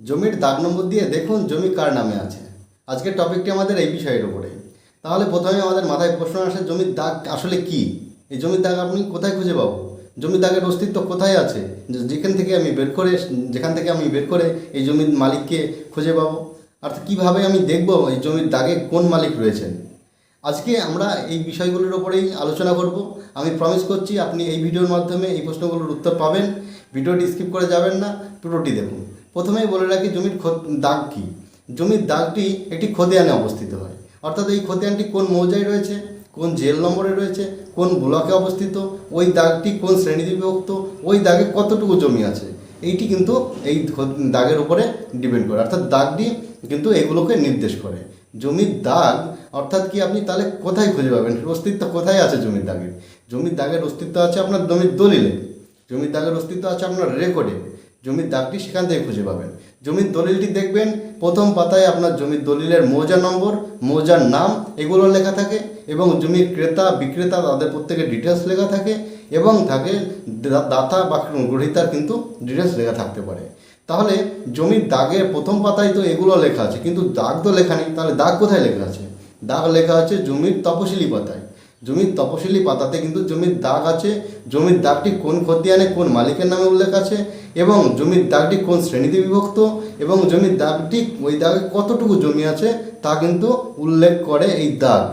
জমির দাগ নম্বর দিয়ে দেখুন জমি কার নামে আছে। আজকের টপিকটি আমাদের এই বিষয়ের উপরে। তাহলে প্রথমে আমাদের মাথায় প্রশ্ন আসে, জমির দাগ আসলে কি? এই জমির দাগ আপনি কোথায় খুঁজে পাবো? জমির দাগের অস্তিত্ব কোথায় আছে? যেখান থেকে আমি বের করে, যেখান থেকে আমি বের করে এই জমির মালিককে খুঁজে পাবো? অর্থাৎ কীভাবে আমি দেখব এই জমির দাগে কোন মালিক রয়েছেন? আজকে আমরা এই বিষয়গুলোর ওপরেই আলোচনা করব। আমি প্রমিস করছি, আপনি এই ভিডিওর মাধ্যমে এই প্রশ্নগুলোর উত্তর পাবেন। ভিডিওটি স্কিপ করে যাবেন না, পুরোটি দেখুন। প্রথমেই বলে রাখি, জমির দাগ কী? জমির দাগটি একটি খতিয়ানে অবস্থিত হয়। অর্থাৎ এই খতিয়ানটি কোন মৌজায় রয়েছে, কোন জেল নম্বরে রয়েছে, কোন ব্লকে অবস্থিত, ওই দাগটি কোন শ্রেণীতে বিভক্ত, ওই দাগে কতটুকু জমি আছে? এইটি কিন্তু এই দাগের উপরে ডিপেন্ড করে। অর্থাৎ দাগটি কিন্তু এগুলোকে নির্দেশ করে। জমির দাগ, অর্থাৎ কি আপনি তাহলে কোথায় খুঁজে পাবেন? অস্তিত্ব কোথায় আছে জমির দাগের? জমির দাগের অস্তিত্ব আছে আপনার জমির দলিলে। জমির দাগের অস্তিত্ব আছে আপনার রেকর্ডে। জমির দাগটি সেখান থেকে খুঁজে পাবেন। জমির দলিলটি দেখবেন, প্রথম পাতায় আপনার জমির দলিলের মৌজা নম্বর, মৌজার নাম, এগুলো লেখা থাকে এবং জমির ক্রেতা, বিক্রেতা তাদের প্রত্যেকের ডিটেলস লেখা থাকে এবং থাকে দাতা বা গ্রহিতার কিন্তু ডিটেলস লেখা থাকতে পারে। তাহলে জমির দাগের প্রথম পাতায় তো এগুলো লেখা আছে, কিন্তু দাগ তো লেখা নেই, তাহলে দাগ কোথায় লেখা আছে? দাগ লেখা আছে জমির তপশিলি পাতায়। জমির তপশিলি পাতাতে কিন্তু জমির দাগ আছে, জমির দাগটি কোন খতিয়ানে, কোন মালিকের নামে উল্লেখ আছে, এবং জমির দাগটি কোন শ্রেণীতে বিভক্ত, এবং জমির দাগটি, ওই দাগে কতটুকু জমি আছে, তা কিন্তু উল্লেখ করে এই দাগ।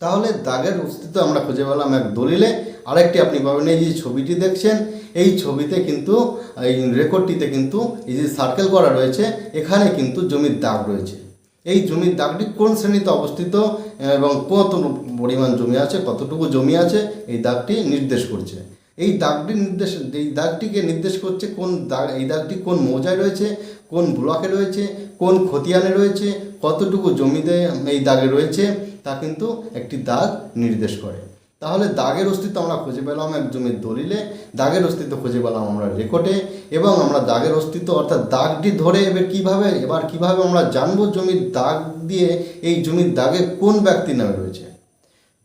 তাহলে দাগের অস্তিত্ব আমরা খুঁজে পেলাম এক দলিলে। আরেকটি আপনি পাবেন এই যে ছবিটি দেখছেন, এই ছবিতে কিন্তু, এই রেকর্ডটিতে কিন্তু, এই যে সার্কেল করা রয়েছে, এখানে কিন্তু জমির দাগ রয়েছে। এই জমির দাগটি কোন শ্রেণীতে অবস্থিত? এবং কত পরিমাণ জমি আছে, কতটুকু জমি আছে, এই দাগটি নির্দেশ করছে। এই দাগটি নির্দেশ, এই দাগটিকে নির্দেশ করছে কোন দাগ, এই দাগটি কোন মৌজায় রয়েছে, কোন ব্লকে রয়েছে, কোন খতিয়ানে রয়েছে, কতটুকু জমিতে এই দাগে রয়েছে, তা কিন্তু একটি দাগ নির্দেশ করে। তাহলে দাগের অস্তিত্ব আমরা খুঁজে পেলাম এক জমির দলিলে, দাগের অস্তিত্ব খুঁজে পেলাম আমরা রেকর্ডে, এবং আমরা দাগের অস্তিত্ব অর্থাৎ দাগটি ধরে এবার কীভাবে, এবার কীভাবে আমরা জানব জমির দাগ দিয়ে এই জমির দাগে কোন ব্যক্তির নামে রয়েছে।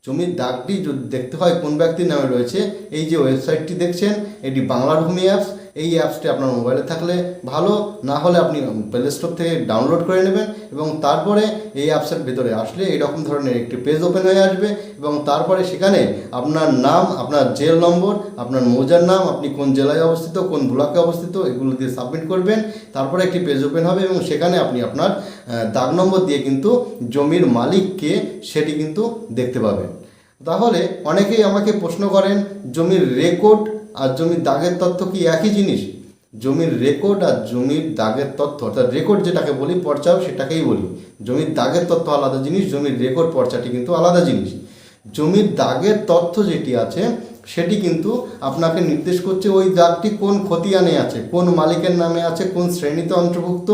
জমির দাগটি যদি দেখতে হয় কোন ব্যক্তির নামে রয়েছে, এই যে ওয়েবসাইটটি দেখছেন, এটি বাংলার ভূমি অ্যাপস এই অ্যাপসটি আপনার মোবাইলে থাকলে ভালো, না হলে আপনি প্লে স্টোর থেকে ডাউনলোড করে নেবেন এবং তারপরে এই অ্যাপসের ভেতরে আসলে এরকম ধরনের একটি পেজ ওপেন হয়ে আসবে এবং তারপরে সেখানে আপনার নাম, আপনার জেল নম্বর আপনার মৌজার নাম, আপনি কোন জেলায় অবস্থিত, কোন ব্লকে অবস্থিত, এগুলো দিয়ে সাবমিট করবেন। তারপরে একটি পেজ ওপেন হবে এবং সেখানে আপনি আপনার দাগ নম্বর দিয়ে কিন্তু জমির মালিককে সেটি কিন্তু দেখতে পাবেন। তাহলে অনেকেই আমাকে প্রশ্ন করেন, জমির রেকর্ড আর জমির দাগের তথ্য কি একই জিনিস? জমির রেকর্ড আর জমির দাগের তথ্য, অর্থাৎ রেকর্ড যেটাকে বলি, পর্চাও সেটাকেই বলি। জমির দাগের তথ্য আলাদা জিনিস, জমির রেকর্ড পর্চাটি কিন্তু আলাদা জিনিস। জমির দাগের তথ্য যেটি আছে, সেটি কিন্তু আপনাকে নির্দেশ করছে ওই দাগটি কোন খতিয়ানে আছে, কোন মালিকের নামে আছে, কোন শ্রেণীতে অন্তর্ভুক্ত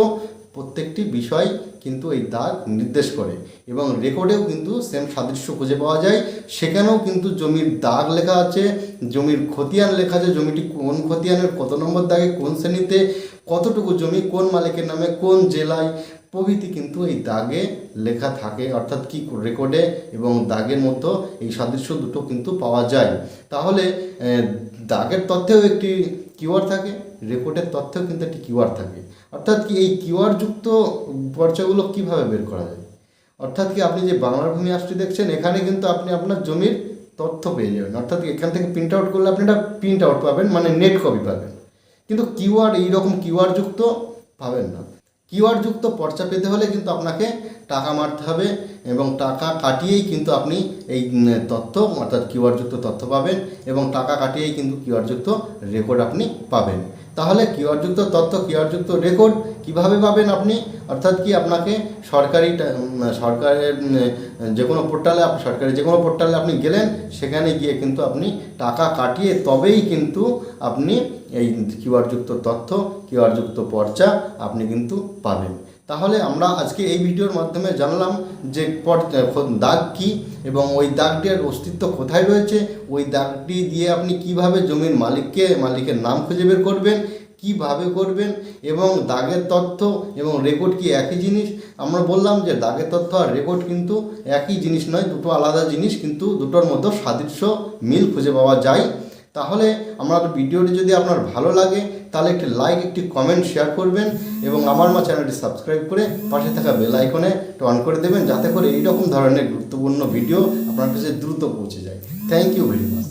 প্রত্যেকটি বিষয় কিন্তু এই দাগ নির্দেশ করে এবং রেকর্ডেও কিন্তু সেম সাদৃশ্য খুঁজে পাওয়া যায়। সেখানেও কিন্তু জমির দাগ লেখা আছে, জমির খতিয়ান লেখা আছে, জমিটি কোন খতিয়ানের, কত নম্বর দাগে, কোন শ্রেণীতে, কতটুকু জমি, কোন মালিকের নামে, কোন জেলায়, প্রভৃতি কিন্তু এই দাগে লেখা থাকে, অর্থাৎ কি রেকর্ডে এবং দাগের মধ্যে এই সাদৃশ্য দুটো কিন্তু পাওয়া যায়। তাহলে দাগের তথ্যেও একটি কিওয়ার্ড থাকে রেকর্ডের তথ্যেও কিন্তু একটি কিউআর থাকে। অর্থাৎ কি এই কিউআরযুক্ত যুক্ত পর্চাগুলো কীভাবে বের করা যায়? অর্থাৎ কি আপনি যে বাংলার ভূমি আসটি দেখছেন, এখানে কিন্তু আপনি আপনার জমির তথ্য পেয়ে যাবেন। অর্থাৎ এখান থেকে প্রিন্ট আউট করলে আপনি একটা প্রিন্ট আউট পাবেন মানে নেট কপি পাবেন। কিন্তু কিউআর এইরকম কিউআরযুক্ত যুক্ত পাবেন না। কিওয়ার্ড যুক্ত পর্চা পেতে হলে কিন্তু আপনাকে টাকা মারতে হবে এবং টাকা কাটিয়েই কিন্তু আপনি এই তথ্য, অর্থাৎ কিওয়ার্ড যুক্ত তথ্য পাবেন এবং টাকা কাটিয়েই কিন্তু কিওয়ার্ড যুক্ত রেকর্ড আপনি পাবেন। তাহলে কিওয়ারযুক্ত তথ্য কিওয়ারযুক্ত রেকর্ড কীভাবে পাবেন আপনি? অর্থাৎ কি আপনাকে সরকারি সরকারের যে কোনো পোর্টালে সরকারি যে কোনো পোর্টালে আপনি গেলেন, সেখানে গিয়ে কিন্তু আপনি টাকা কাটিয়ে তবেই কিন্তু আপনি এই কিওয়ারযুক্ত তথ্য কিওয়ারযুক্ত পর্চা আপনি কিন্তু পাবেন। তাহলে আমরা আজকে এই ভিডিওর মাধ্যমে জানলাম যে দাগ কি এবং ওই দাগটির অস্তিত্ব কোথায় রয়েছে? ওই দাগটি দিয়ে আপনি কীভাবে জমির মালিককে, মালিকের নাম খুঁজে বের করবেন, কীভাবে করবেন এবং দাগের তথ্য এবং রেকর্ড কি একই জিনিস? আমরা বললাম যে দাগের তথ্য আর রেকর্ড কিন্তু একই জিনিস নয়, দুটো আলাদা জিনিস কিন্তু দুটোর মধ্যে সাদৃশ্য মিল খুঁজে পাওয়া যায়। তাহলে আমার ভিডিওটি যদি আপনার ভালো লাগে তাহলে একটি লাইক একটি কমেন্ট শেয়ার করবেন এবং আমার মা চ্যানেলটি সাবস্ক্রাইব করে পাশে থাকা বেল আইকনে অন করে দেবেন, যাতে করে এইরকম ধরনের গুরুত্বপূর্ণ ভিডিও আপনার কাছে দ্রুত পৌঁছে যায়। Thank you very much